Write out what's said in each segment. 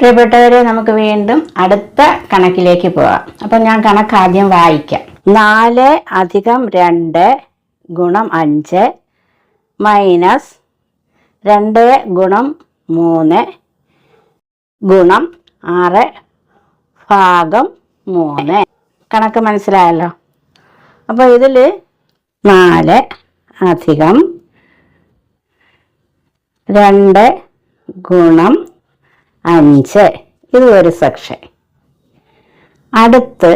പ്രിയപ്പെട്ടവരെ നമുക്ക് വീണ്ടും അടുത്ത കണക്കിലേക്ക് പോവാം. അപ്പം ഞാൻ കണക്ക് ആദ്യം വായിക്കാം. നാല് അധികം രണ്ട് ഗുണം അഞ്ച് മൈനസ് രണ്ട് ഗുണം മൂന്ന് ഗുണം ആറ് ഭാഗം മൂന്ന്. കണക്ക് മനസ്സിലായല്ലോ? അപ്പോൾ ഇതിൽ നാല് അധികം രണ്ട് ഗുണം അഞ്ച്. ഇത് ഒരു സെക്ഷൻ അടുത്ത്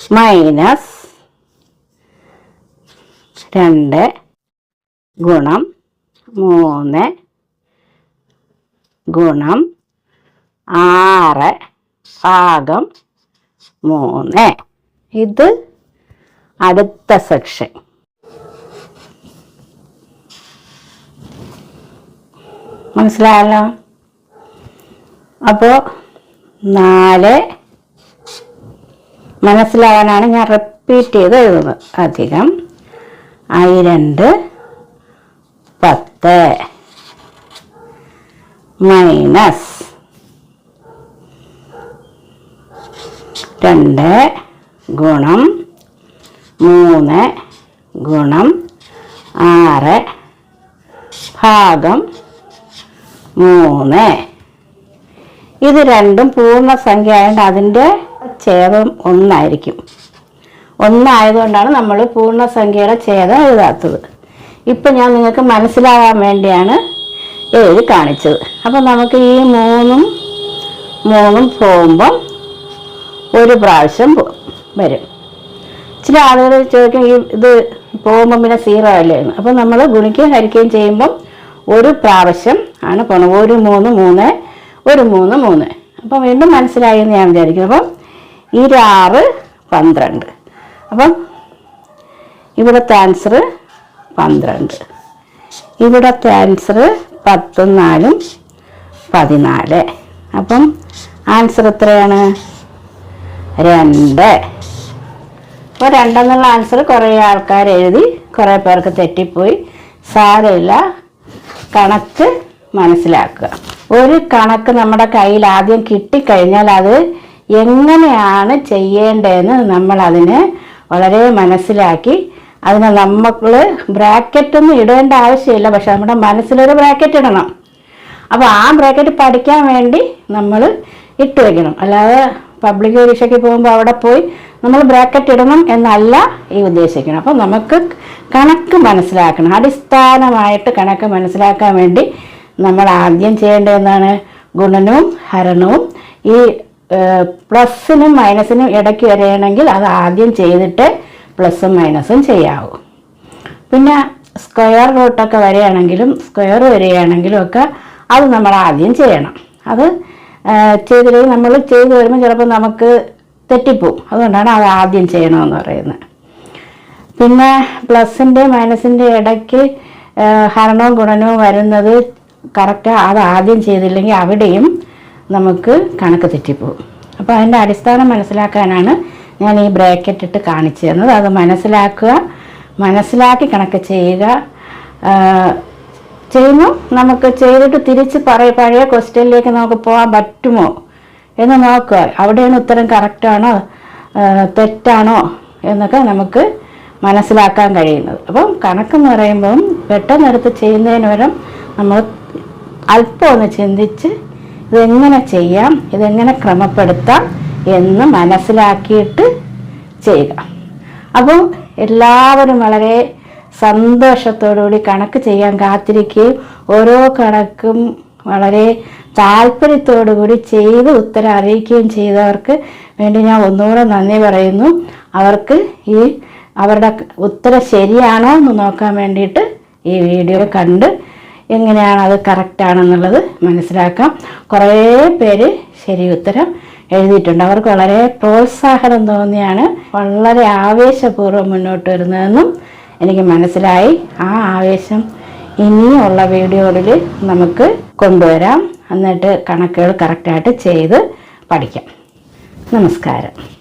മൈനസ് രണ്ട് ഗുണം മൂന്ന് ഗുണം ആറ് ഭാഗം മൂന്ന്. ഇത് അടുത്ത സെക്ഷൻ മനസ്സിലായല്ലോ? അപ്പോൾ നാല്. മനസ്സിലാവാനാണ് ഞാൻ റിപ്പീറ്റ് ചെയ്ത് എഴുതുന്നത്. അധികം. ഐ രണ്ട്. പത്ത്. മൈനസ് രണ്ട് ഗുണം മൂന്ന് ഗുണം ആറ് ഭാഗം മൂന്ന്. ഇത് രണ്ടും പൂർണസംഖ്യ ആയതുകൊണ്ട് അതിന്റെ ഛേദം ഒന്നായിരിക്കും. ഒന്നായതുകൊണ്ടാണ് നമ്മൾ പൂർണസംഖ്യയുടെ ഛേദം എഴുതാത്തത്. ഇപ്പം ഞാൻ നിങ്ങൾക്ക് മനസ്സിലാകാൻ വേണ്ടിയാണ് എഴുതി കാണിച്ചത്. അപ്പം നമുക്ക് ഈ മൂന്നും മൂന്നും പോകുമ്പം ഒരു പ്രാവശ്യം വരും. ചില ആളുകൾ ചോദിക്കും ഈ ഇത് പോകുമ്പം പിന്നെ സീറോ അല്ലേ അപ്പം നമ്മൾ ഗുണിക്കുകയും ഹരിക്കുകയും ചെയ്യുമ്പം ഒരു പ്രാവശ്യം ആണ് പോണത്. ഒരു മൂന്ന് മൂന്ന് ഒരു മൂന്ന് മൂന്ന്. അപ്പം വീണ്ടും മനസ്സിലായി എന്ന് ഞാൻ വിചാരിക്കുന്നു. അപ്പം ഇരാറ് പന്ത്രണ്ട്. അപ്പം ഇവിടുത്തെ ആൻസർ പന്ത്രണ്ട്. ഇവിടുത്തെ ആൻസർ പത്തും നാലും പതിനാല്. അപ്പം ആൻസർ എത്രയാണ്? രണ്ട്. അപ്പോൾ രണ്ടെന്നുള്ള ആൻസർ കുറേ ആൾക്കാർ എഴുതി കുറേ പേർക്ക് തെറ്റിപ്പോയി. സാരമില്ല. കണക്ക് മനസ്സിലാക്കുക. ഒരു കണക്ക് നമ്മുടെ കയ്യിൽ ആദ്യം കിട്ടിക്കഴിഞ്ഞാൽ അത് എങ്ങനെയാണ് ചെയ്യേണ്ടതെന്ന് നമ്മൾ അതിന് വളരെ മനസ്സിലാക്കി. അതിന് നമ്മൾ ബ്രാക്കറ്റൊന്നും ഇടേണ്ട ആവശ്യമില്ല പക്ഷെ നമ്മുടെ മനസ്സിലൊരു ബ്രാക്കറ്റ് ഇടണം. അപ്പോൾ ആ ബ്രാക്കറ്റ് പഠിക്കാൻ വേണ്ടി നമ്മൾ ഇട്ട് വയ്ക്കണം അല്ലാതെ പബ്ലിക് പരീക്ഷയ്ക്ക് പോകുമ്പോൾ അവിടെ പോയി നമ്മൾ ബ്രാക്കറ്റ് ഇടണം എന്നല്ല ഈ ഉദ്ദേശിക്കണം അപ്പോൾ നമുക്ക് കണക്ക് മനസ്സിലാക്കണം. അടിസ്ഥാനമായിട്ട് കണക്ക് മനസ്സിലാക്കാൻ വേണ്ടി നമ്മൾ ആദ്യം ചെയ്യേണ്ടത് എന്താണ് ഗുണനവും ഹരണവും. ഈ പ്ലസ്സിനും മൈനസിനും ഇടയ്ക്ക് വരികയാണെങ്കിൽ അത് ആദ്യം ചെയ്തിട്ട് പ്ലസ്സും മൈനസും ചെയ്യാവൂ. പിന്നെ സ്ക്വയർ റൂട്ടൊക്കെ വരികയാണെങ്കിലും സ്ക്വയർ വരികയാണെങ്കിലും ഒക്കെ അത് നമ്മൾ ആദ്യം ചെയ്യണം. അത് ചെയ്തില്ലെങ്കിൽ നമ്മൾ ചെയ്ത് വരുമ്പോൾ ചിലപ്പോൾ നമുക്ക് തെറ്റിപ്പോവും. അതുകൊണ്ടാണ് അത് ആദ്യം ചെയ്യണമെന്ന് പറയുന്നത്. പിന്നെ പ്ലസിന്റെ മൈനസിന്റെ ഇടയ്ക്ക് ഹരണവും ഗുണനവും വരുന്നത് കറക്റ്റ് അത് ആദ്യം ചെയ്തില്ലെങ്കിൽ അവിടെയും നമുക്ക് കണക്ക് തെറ്റിപ്പോവും അപ്പോൾ അതിന്റെ അടിസ്ഥാനം മനസ്സിലാക്കാനാണ് ഞാൻ ഈ ബ്രാക്കറ്റ് ഇട്ട് കാണിച്ചു തന്നത്. അത് മനസ്സിലാക്കുക മനസ്സിലാക്കി കണക്ക് ചെയ്യുക ചെയ്യുന്നു. നമുക്ക് ചെയ്തിട്ട് തിരിച്ച് പറയ പഴയ ക്വസ്റ്റ്യനിലേക്ക് നമുക്ക് പോകാൻ പറ്റുമോ എന്ന് നോക്കുക. അവിടെയാണ് ഉത്തരം കറക്റ്റാണോ തെറ്റാണോ എന്നൊക്കെ നമുക്ക് മനസ്സിലാക്കാൻ കഴിയുന്നത്. അപ്പം കണക്കെന്ന് പറയുമ്പം പെട്ടെന്നെടുത്ത് ചെയ്യുന്നതിന് പകരം നമ്മൾ അല്പം ഒന്ന് ചിന്തിച്ച് ഇതെങ്ങനെ ചെയ്യാം ഇതെങ്ങനെ ക്രമപ്പെടുത്താം എന്ന് മനസ്സിലാക്കിയിട്ട് ചെയ്യുക. അപ്പോൾ എല്ലാവരും വളരെ സന്തോഷത്തോടുകൂടി കണക്ക് ചെയ്യാൻ കാത്തിരിക്കുകയും ഓരോ കണക്കും വളരെ താല്പര്യത്തോടുകൂടി ചെയ്ത് ഉത്തരം അറിയിക്കുകയും ചെയ്തവർക്ക് വേണ്ടി ഞാൻ ഒന്നുകൂടെ നന്ദി പറയുന്നു. അവർക്ക് ഈ അവരുടെ ഉത്തരം ശരിയാണോ എന്ന് നോക്കാൻ വേണ്ടിയിട്ട് ഈ വീഡിയോ കണ്ട് എങ്ങനെയാണ് അത് കറക്റ്റാണെന്നുള്ളത് മനസ്സിലാക്കാം. കുറേ പേര് ശരി ഉത്തരം എഴുതിയിട്ടുണ്ട്. അവർക്ക് വളരെ പ്രോത്സാഹനം തോന്നിയാണ് വളരെ ആവേശപൂർവം മുന്നോട്ട് വരുന്നതെന്നും എനിക്ക് മനസ്സിലായി. ആ ആവേശം ഇനിയുള്ള വീഡിയോകളിൽ നമുക്ക് കൊണ്ടുവരാം. എന്നിട്ട് കണക്കുകൾ കറക്റ്റായിട്ട് ചെയ്ത് പഠിക്കാം. നമസ്കാരം.